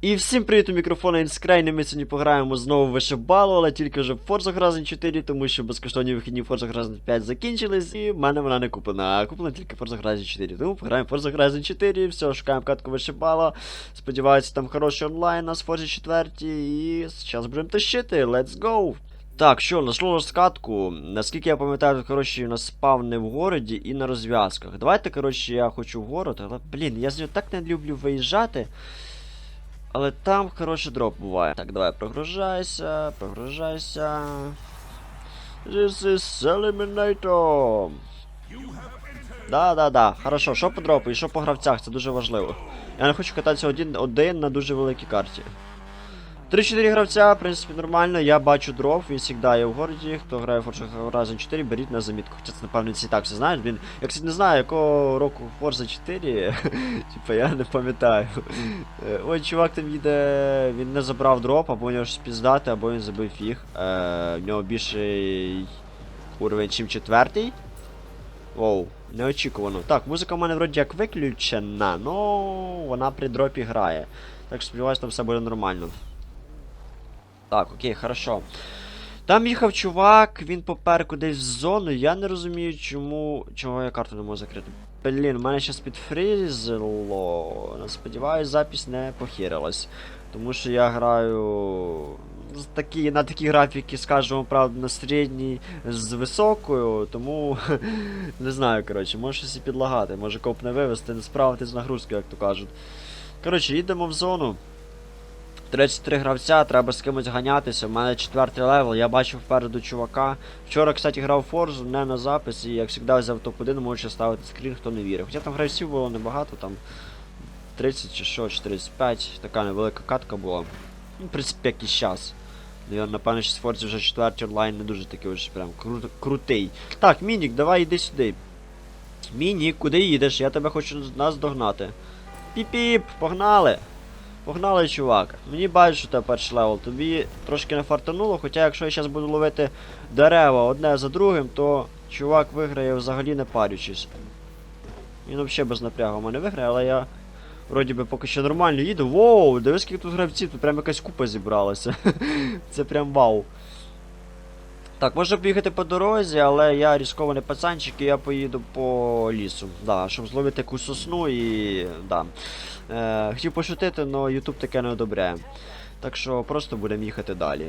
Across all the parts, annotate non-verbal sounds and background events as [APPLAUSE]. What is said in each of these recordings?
І всім привіт у мікрофона Інскрейн, ми сьогодні пограємо знову вишибалу, але тільки вже в Forza Horizon 4, тому що безкоштовні вихідні Forza Horizon 5 закінчились, і в мене вона не куплена, а куплена тільки Forza Horizon 4. Тому пограємо Forza Horizon 4, все, шукаємо катку вишибала. Сподіваюся, там хороший онлайн в Forza 4, і зараз будемо тащити, let's go! Так, що, нашло розкатку. Наскільки я пам'ятаю, тут, коротше, у нас спавни в городі і на розв'язках. Давайте, коротше, я хочу в город, але, блін, я з нього так не люблю виїжджати. Але там коротше, дроп буває. Так, давай, прогружайся, прогружайся. This is Eliminator. Да, да, да. Хорошо, що по дропу і що по гравцях, це дуже важливо. Я не хочу кататися один, один на дуже великій карті. 3-4 гравця, в принципі, нормально. Я бачу дроп, він завжди є в городі. Хто грає в Forza Horizon 4, беріть на замітку. Хоча це, напевно, всі так все знають. Він. Я, кстати, не знаю, якого року Forza 4. [LAUGHS] Типа я не пам'ятаю. Е, Ой, чувак там їде. Він не забрав дроп, або у нього щось піздати, або він забив фіг. Е, в нього більший уровень, чим четвертий. Воу, неочікувано. Так, музика в мене вроді як виключена, но вона при дропі грає. Так що сподіваюся, там все буде нормально. Так, окей, хорошо. Там їхав чувак, він попер кудись в зону. Я не розумію, чому. Чого я карту не можу закрити. Блін, у мене щас підфрізило. Сподіваюсь, запись не похерилась. Тому що я граю. Такі, на такі графіки, скажімо, правда, на середній з високою, тому [LAUGHS] не знаю, коротше, може щось і підлагати, може коп не вивести, не справитись з нагрузкою, як то кажуть. Коротше, їдемо в зону. 33 гравця, треба з кимось ганятися. У мене четвертий левел, я бачив впереду чувака. Вчора, кстати, грав Форзу, не на запис, і як завжди взяв топ-1, можу ставити скрін, хто не вірив. Хоча там гравців було небагато, там 30 чи що, чи 35, така невелика катка була. Ну, в принципі, як і. Я, напевно, що з Форзі вже четвертий онлайн не дуже такий вже прям кру- крутий. Так, Мінік, давай йди сюди. Мінік, куди їдеш? Я тебе хочу нас догнати. Піп-піп, погнали! Погнали, чувак. Мені бачиш, що тебе перший левел. Тобі трошки не фартануло, хоча якщо я зараз буду ловити дерева одне за другим, то чувак виграє взагалі не парючись. Він взагалі без напрягу в мене виграє, але я вроді би поки що нормально їду. Воу, дивись, скільки тут гравців, тут прям якась купа зібралася. [LAUGHS] Це прям вау. Так, можна бігати по дорозі, але я різкований пацанчик і я поїду по лісу. Да, щоб зловити якусь сосну і. да. Е, хотів пошутити, але Ютуб таке не одобряє. Так що просто будемо їхати далі.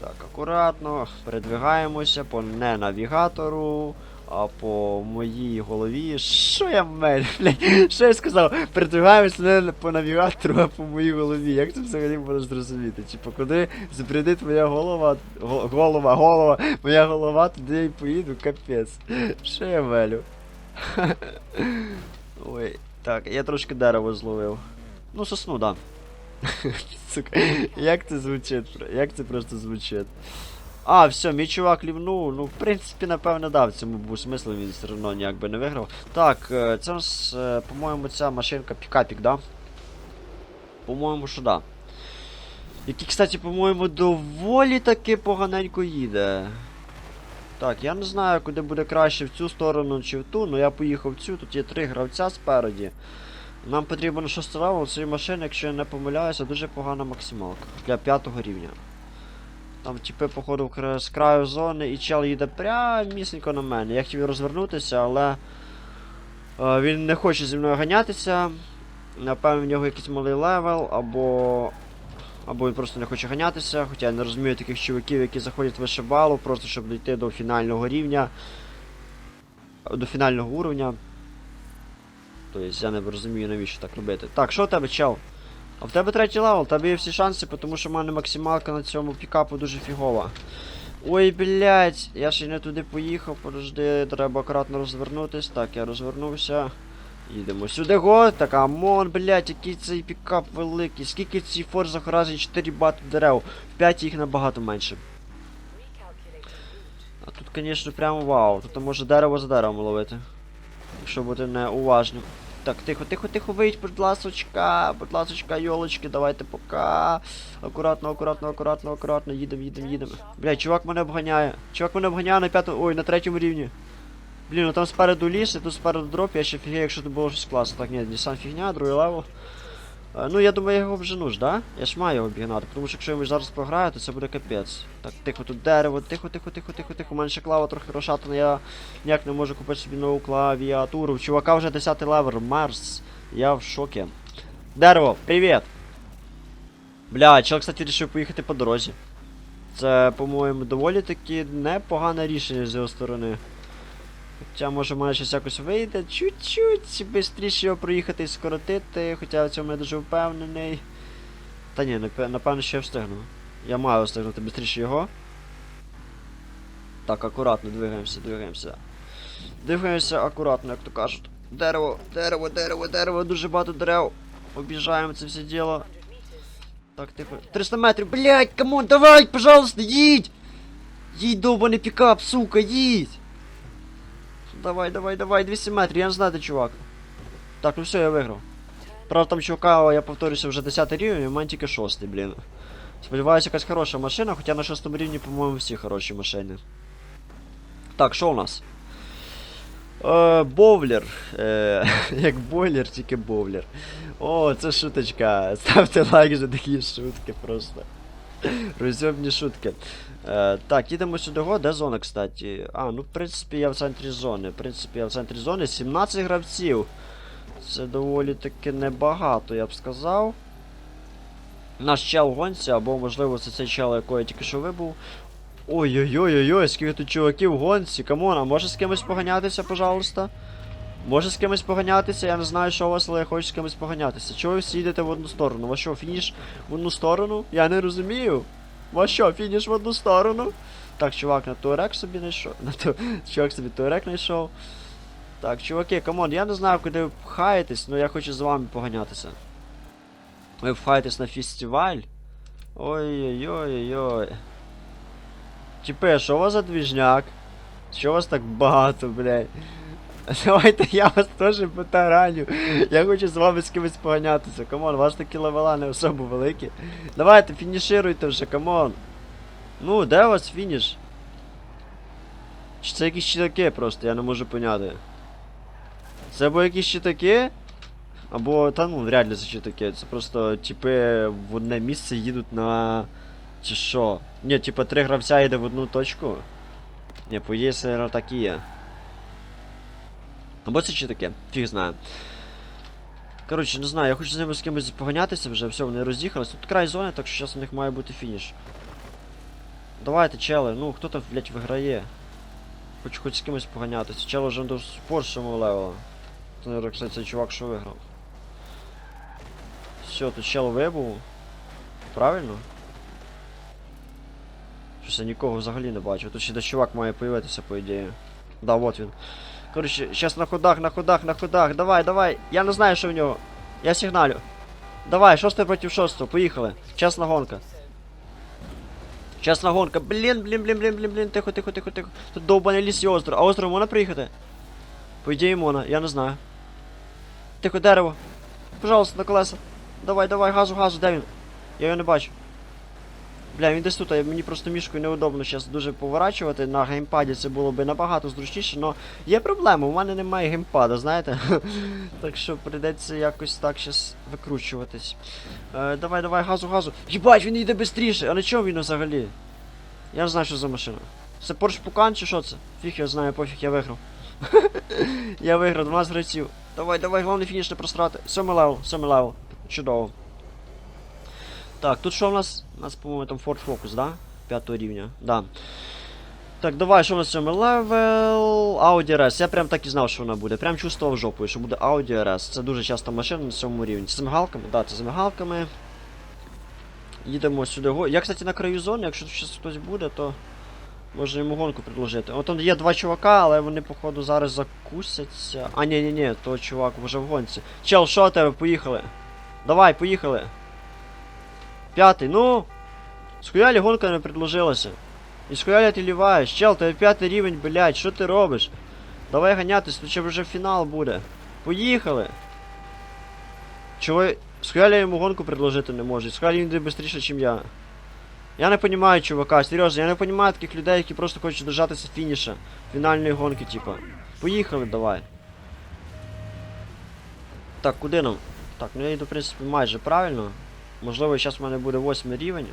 Так, акуратно, передвигаємося по не навігатору, а по моїй голові. Що я мель, [LAUGHS] блядь? Що я сказав? Передвигаємося не по навігатору, а по моїй голові. Як це взагалі можна зрозуміти? Типу, куди забряди твоя голова, голова, голова, моя голова, туди я й поїду, капець. Що я мелю? [LAUGHS] Ой. Так, я трошки дерево зловив. Ну, сосну, да. [LAUGHS] Сука, як це звучить? Як це просто звучить? А, все, мій чувак лівнув. Ну, в принципі, напевно, в цьому був смисл, він все одно ніяк би не виграв. Так, е, це у нас, е, по-моєму, ця машинка пікапік, да? По-моєму, що да. Який, кстати, по-моєму, доволі таки поганенько їде. Так, я не знаю, куди буде краще в цю сторону чи в ту, але я поїхав в цю, тут є три гравця спереді. Нам потрібен шостий левел цієї машини, якщо я не помиляюся, дуже погана максималка для п'ятого рівня. Там типи, походу, з краю зони і чел їде прямісінько на мене. Я хотів розвернутися, але е, він не хоче зі мною ганятися. Напевно, в нього якийсь малий левел, або. Або він просто не хоче ганятися, хоча я не розумію таких чуваків, які заходять в вишибалу, просто щоб дійти до фінального рівня. До фінального уровня. Тобто я не розумію, навіщо так робити. Так, що у тебе, чел? А в тебе третій левел, в тебе є всі шанси, тому що в мене максималка на цьому пікапу дуже фігова. Ой, блядь, я ще не туди поїхав, подожди, треба акуратно розвернутись. Так, я розвернувся. Їдемо сюди, го, так, амон, блядь, який цей пікап великий. Скільки ці Forza Horizon 4 багато дерев. В 5 їх набагато менше. А тут, звісно, прямо вау. Тут може дерево за деревом ловити. Якщо бути неуважним. Так, тихо, тихо, тихо, вийдь, будь ласочка, будь ласочка, йолочки, давайте пока. Акуратно, акуратно, акуратно, акуратно, їдемо, їдемо, їдемо. Бля, чувак мене обганяє. Чувак мене обганяє на п'ятому. Ой, на третьому рівні. Блін, ну там спереду ліс, і тут спереду дроп, я ще фігею, якщо тут було щось класно. Так, ні, Nissan фігня, другий левел. Е, Ну, я думаю, я його вжену ж, да? Я ж маю обігнати, тому що якщо я зараз програю, то це буде капець. Так, тихо, тут дерево, тихо, тихо, тихо, тихо, тихо. У мене ще клава трохи розшатана, я ніяк не можу купити собі нову клавіатуру. Чувака вже 10 левер, Марс. Я в шокі. Дерево, привіт! Бля, чел, кстати, вирішив поїхати по дорозі. Це, по-моєму, доволі таки непогане рішення з його сторони. Хоча, може, мене щось якось вийде чуть-чуть швидше його проїхати і скоротити, хоча в цьому не дуже впевнений. Та ні, напевно, ще я встигну. Я маю встигнути швидше його. Так, акуратно, двигаємося, двигаємося. Двигаємося акуратно, як то кажуть. Дерево, дерево, дерево, дерево, дуже багато дерев. Обіжаємо це все діло. Так, тихо. 300 метрів, блять, камон, давай, пожалуйста, їдь! Їдь, довбаний пікап, сука, їдь! Давай, давай, давай, 200 метрів, я не знаю, де чувак. Так, ну все, я виграв. Правда, там чувака, я повторюся, вже 10 рівень, і в мене тільки 6, блін. Сподіваюся, якась хороша машина, хоча на 6 рівні, по-моєму, всі хороші машини. Так, що у нас? Е, Бовлер. Е, [LAUGHS] як бойлер, тільки бовлер. О, це шуточка. [LAUGHS] Ставте лайк за такі шутки просто. Розйомні шутки. Е, так, їдемо сюди. Де зона, кстати? А, ну в принципі я в центрі зони. В принципі, я в центрі зони. 17 гравців. Це доволі таки небагато, я б сказав. Наш чел гонці, або можливо це цей чел, якого я тільки що вибув. Ой-ой-ой-ой, скільки тут чуваків в гонці, камон, а може з кимось поганятися, пожалуйста? Може з кимось поганятися, я не знаю, що у вас, але я хочу з кимось поганятися. Чого ви всі йдете в одну сторону? У що, фініш в одну сторону? Я не розумію. У вас що, фініш в одну сторону? Так, чувак на турек собі знайшов. [LAUGHS] На ту... Чувак собі турек знайшов. Так, чуваки, камон, я не знаю, куди ви пхаєтесь, але я хочу з вами поганятися. Ви пхаєтесь на фестиваль? Ой-ой-ой-ой. Типи, що у вас за двіжняк? Що у вас так багато, блядь? Давайте я вас теж потараню. Я хочу з вами з кимось поганятися. Камон, ваші такі левела не особо великі. Давайте, фінішируйте вже, камон. Ну, де у вас фініш? Чи це якісь читаки просто, я не можу поняти. Це або якісь читаки? Або, та ну, ли це читаки. Це просто, типи, в одне місце їдуть на. Чи що? Ні, типа три гравця йде в одну точку. Ні, по ідеї, це так і є. Або це чи таке, фіг знає. Коротше, не знаю, я хочу з ними з кимось поганятися вже, все, вони роз'їхались. Тут край зони, так що зараз у них має бути фініш. Давайте, чели, ну хто там, блять, виграє? Хочу хоч з кимось поганятися. Чел вже до споршому левела. Це, наверно, кстати, цей чувак, що виграв. Все, тут чел вибув. Правильно? Щось я нікого взагалі не бачу. Тут ще десь чувак має появитися, по ідеї. Да, вот він. Коротше, щас на ходах, на ходах, на ходах. Давай, давай. Я не знаю, що в нього. Я сигналю. Давай, шостий проти шостого, поїхали. Чесна гонка. Чесна гонка. Блін, блін, блін, блін, блін, блін. Тихо, тихо, тихо, тихо. Тут довбаний ліс і озеро. А озеро можна приїхати? По ідеї можна, я не знаю. Тихо, дерево. Пожалуйста, на колеса. Давай, давай, газу, газу, де він? Я його не бачу. Бля, він десь тут, а мені просто мішкою неудобно зараз дуже поворачувати. На геймпаді це було б набагато зручніше, але є проблема, у мене немає геймпада, знаєте? [LAUGHS] так що прийдеться якось так зараз викручуватись. Е, давай, давай, газу, газу. Єбать, він йде швидше, а на чому він взагалі? Я не знаю, що за машина. Це Porsche Пукан чи що це? Фіг я знаю, пофіг, я виграв. [LAUGHS] я виграв, 12 гравців. Давай, давай, головне фініш не просрати. Сьомий левел, сьомий левел. Чудово. Так, тут що у нас? У нас, по-моєму, там Ford Focus, да? П'ятого рівня. Да. Так, давай, що у нас сьомий левел? Audi RS. Я прям так і знав, що вона буде. Прям чувствував жопою, що буде Audi RS. Це дуже часто машина на сьомому рівні. Це з мигалками? Да, це з мигалками. Їдемо сюди. Я, кстати, на краю зони, якщо щось хтось буде, то можна йому гонку предложити. От там є два чувака, але вони, походу, зараз закусяться. А, ні, ні, ні, то чувак вже в гонці. Чел, що тебе? Поїхали. Давай, поїхали. П'ятий, ну. Схуялі гонка не предложилася. І схуялі ти ліваєш. Чел, тебе п'ятий рівень, блядь, що ти робиш? Давай ганятись, тут ще вже фінал буде. Поїхали. Чого. Схуялі йому гонку предложити не може. Схуялі він йде швидше, ніж я. Я не понимаю, чувака, серйозно, я не понимаю таких людей, які просто хочуть дожатися фініша. Фінальної гонки, типа. Поїхали, давай. Так, куди нам? Так, ну я йду, в принципі, майже правильно. Можливо, зараз в мене буде восьмий рівень.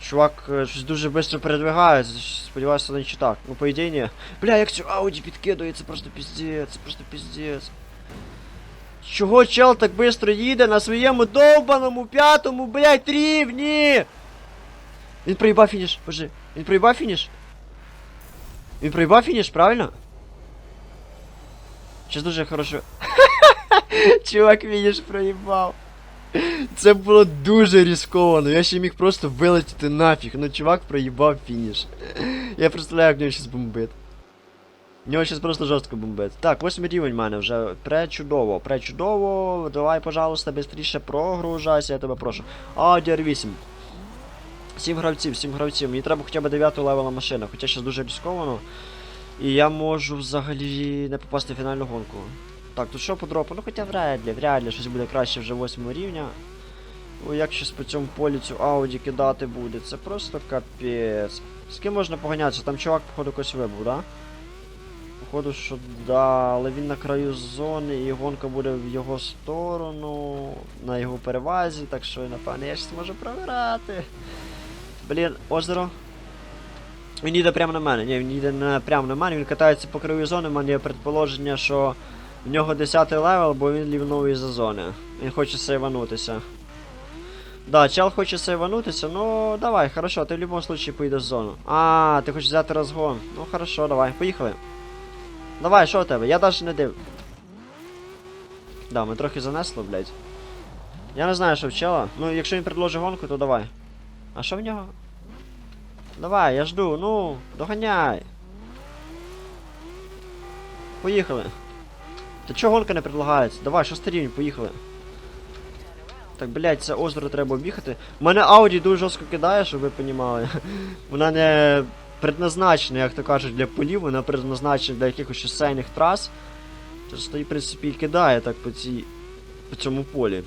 Чувак е, щось дуже швидко передвигається, сподіваюся, не чи так. Ну, по ідеї, ні. Бля, як цю ауді підкидує, це просто піздець, це просто піздець. Чого чел так швидко їде на своєму довбаному п'ятому, блядь, рівні? Він проїбав фініш, боже. Він проїбав фініш? Він проїбав фініш, правильно? Щас дуже хорошо. [LAUGHS] [LAUGHS] Чувак фініш проїбав. Це було дуже ризиковано. Я ще міг просто вилетіти нафіг. Ну чувак проїбав фініш. Я представляю, як нього щас бомбить. В нього щас просто жорстко бомбить. Так, восьмий рівень в мене вже. Пречудово, пречудово. Давай, пожалуйста, бистріше прогружайся, я тебе прошу. Audi 8 Сім гравців, сім гравців. Мені треба хоча б 9 левела машина, хоча зараз дуже ризиковано. І я можу взагалі не попасти в фінальну гонку. Так, тут що по дропу? Ну хоча вряд ли, вряд ли щось буде краще вже 8 рівня. О, як щось по цьому полі цю ауді кидати буде, це просто капець. З ким можна поганятися? Там чувак, походу, когось вибув, да? Походу, що да, але він на краю зони і гонка буде в його сторону, на його перевазі, так що напевно я щось можу програти. Блін, озеро. Він їде прямо на мене. Ні, він їде не прямо на мене, він катається по краю зони, в мене є предположення, що в нього 10 левел, бо він лівнув із зони. Він хоче сейванутися. Да, чел хоче сейванутися, ну давай, хорошо, ти в будь-якому случае поїдеш в зону. А, ти хочеш взяти розгон. Ну хорошо, давай, поїхали. Давай, що у тебе? Я навіть не див. Да, ми трохи занесло, блядь. Я не знаю, що в чела. Ну, якщо він предложить гонку, то давай. А що в нього? Давай, я жду, ну, доганяй. Поїхали. Та чого гонка не предлагається? Давай, шостий рівень, поїхали. Так, блядь, це озеро треба об'їхати. У мене Ауді дуже жорстко кидає, щоб ви понімали. [LAUGHS] Вона не предназначена, як то кажуть, для полів, вона предназначена для якихось шосейних трас. Її, в принципі, і кидає так по цій. по цьому полі.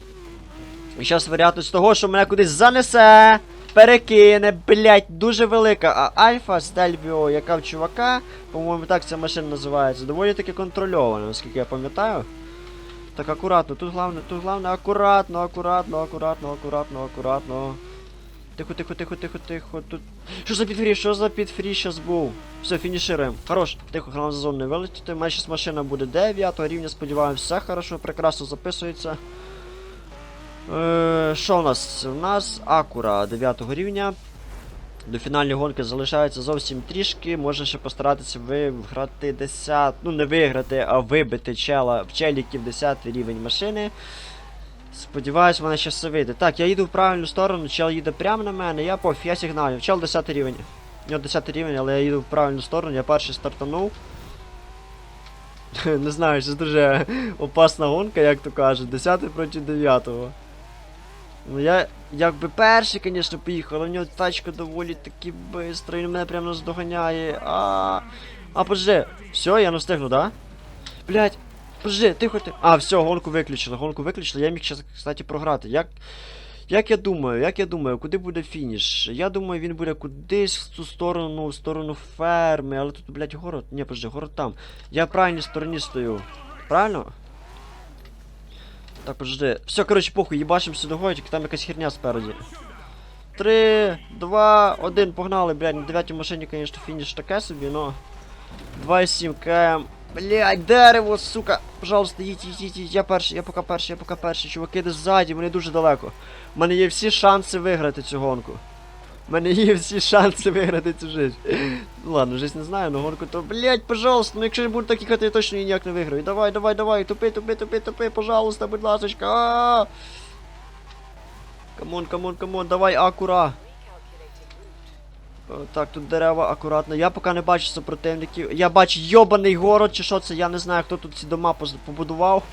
І зараз вероятність того, що мене кудись занесе, перекине, блять, дуже велика. А Альфа Стельвіо, яка в чувака, по-моєму, так ця машина називається, доволі таки контрольована, наскільки я пам'ятаю. Так, акуратно, тут головне, тут головне акуратно, акуратно, акуратно, акуратно, акуратно. Тихо, тихо, тихо, тихо, тихо. Тут. Що за підфрі? Що за підфрі щас був? Все, фінішируємо. Хорош, тихо, головне за зону не вилетіти. У мене щас машина буде 9 рівня, сподіваємось, все хорошо, прекрасно записується. Е, Що у нас? У нас Акура 9 рівня. До фінальної гонки залишається зовсім трішки. Можна ще постаратися виграти 10. Ну, не виграти, а вибити чела в челіків 10 рівень машини. Сподіваюсь, вона ще все вийде. Так, я їду в правильну сторону, чел їде прямо на мене, я пофіг, я сигналю. Чел 10 рівень. У 10 рівень, але я їду в правильну сторону, я перший стартанув. [LAUGHS] Не знаю, це дуже опасна гонка, як то кажуть. 10 проти 9. Ну я якби перший, звісно, поїхав, але в нього тачка доволі таки бистро, він мене прямо наздоганяє. А, а подожди, все, я не встигну, да? Блять, подожди, тихо ти. А, все, гонку виключили, гонку виключили, я міг ще, кстати, програти. Як. Як я думаю, як я думаю, куди буде фініш? Я думаю, він буде кудись в цю сторону, в сторону ферми, але тут, блядь, город. Ні, подожди, город там. Я в правильній стороні стою. Правильно? Так, подожди. Все, коротше, похуй, їбашимося до городик, там якась херня спереді. Три, два, один, погнали, блядь, на дев'ятій машині, конечно, фініш таке собі, но. 2,7 км. Блядь, дерево, сука. Пожалуйста, їдь, їдь, їдь, їдь. Я перший, я поки перший, я поки перший. Чуваки, де ззаді, вони дуже далеко. У мене є всі шанси виграти цю гонку. У мене є всі шанси виграти цю жизнь. Ну ладно, жизнь не знаю, но гонку то. Блять, пожалуйста, ну якщо я буду так їхати, я точно ніяк не виграю. Давай, давай, давай, тупи, тупи, тупи, тупи, пожалуйста, будь ласочка. Камон, камон, камон, давай, акура. Так, тут дерева акуратно. Я поки не бачу супротивників. Я бачу йобаний город, чи що це, я не знаю, хто тут ці дома побудував.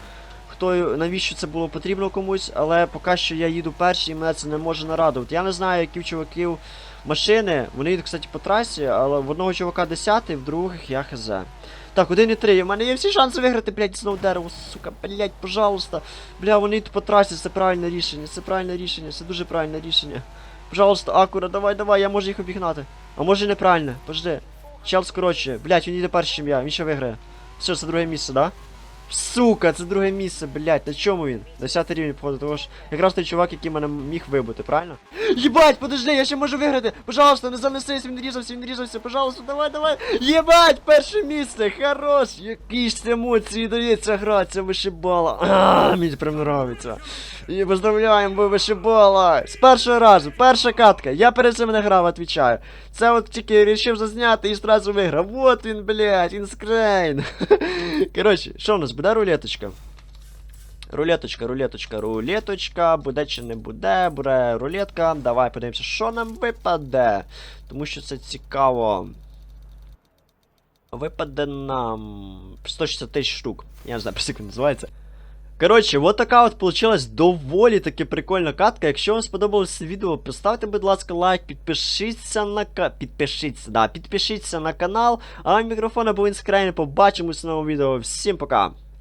Хто навіщо це було потрібно комусь, але поки що я їду перший і мене це не може нарадувати. Я не знаю, які в чуваків машини. Вони їдуть, кстати, по трасі, але в одного чувака 10, в других я хз. Так, 1 і 3. У мене є всі шанси виграти, блядь, знову дерево, сука, блядь, пожалуйста. Бля, вони йдуть по трасі, це правильне рішення, це правильне рішення, це дуже правильне рішення. Пожалуйста, Акура, давай, давай, я можу їх обігнати. А може неправильно, подожди. Чел скорочує. Блять, він їде перший, чим я, він ще виграє. Все, це друге місце, да? Сука, це друге місце, блядь, на чому він? 10 рівень, походу, того ж. Якраз той чувак, який мене міг вибити, правильно? Єбать, подожди, я ще можу виграти! Пожалуйста, не занесись, він різався, він різався, пожалуйста, давай, давай! Єбать, перше місце, хорош! Які ж емоції дається гра, це вишибала. А, мені прям нравиться. І поздравляємо, ви вишибала! З першого разу, перша катка, я перед цим не грав, отвічаю. Це от тільки рішив зазняти і зразу виграв. Вот він, блядь, інскрейн. [LAUGHS] Коротше, що у нас, буде рулеточка? Рулеточка, рулеточка, рулеточка, буде чи не буде, буде рулетка. Давай подивимося, що нам випаде. Тому що це цікаво. Випаде нам 160 тисяч штук. Я не знаю, [LAUGHS] про скільки називається. Коротше, от така от получилась доволі таки прикольна катка. Якщо вам сподобалось це відео, поставте, будь ласка, лайк, підпишіться на. Підпишіться, да, підпишіться на канал. А мікрофон або інскрейн. Побачимось в новому відео. Всім пока!